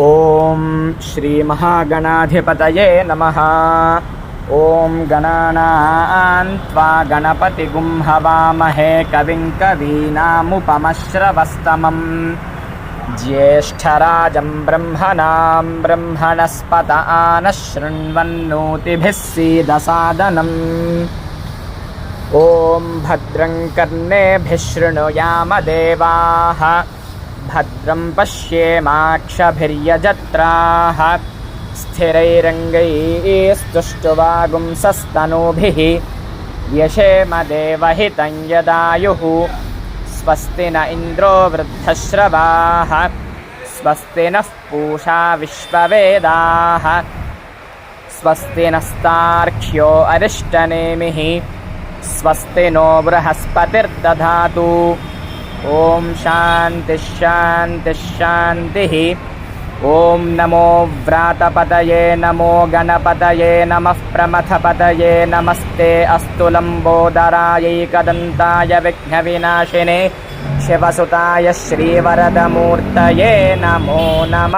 ॐ श्रीमहागणाधिपतये नमः ॐ गणानां त्वा गणपतिगुं हवामहे कविं कवीनामुपमश्रवस्तमम् ज्येष्ठराजं ब्रह्मणां ब्रह्मणस्पत आनः शृण्वन्नोतिभिः सीदसादनम् ॐ भद्रं कर्णेभिः शृणुयाम देवाः भद्रं पश्येमाक्षभिर्यजत्राः स्थिरैरङ्गैस्तुष्टुवागुंसस्तनूभिः यशेम देवहितं यदायुः स्वस्ति न इन्द्रो वृद्धश्रवाः स्वस्ति नः पूषा विश्ववेदाः स्वस्ति नस्तार्क्ष्यो अरिष्टनेमिः स्वस्ति नो बृहस्पतिर्दधातु ఓం శాంతి శాంతి శాంతి ఓం నమో వ్రాతపతయే నమో గణపతయే నమ ప్రమథపతయే నమస్తే అస్తు లంబోదరాయైకదంతాయ విఘ్న వినాశినే శివసుతాయ శ్రీవరదమూర్తయే నమో నమ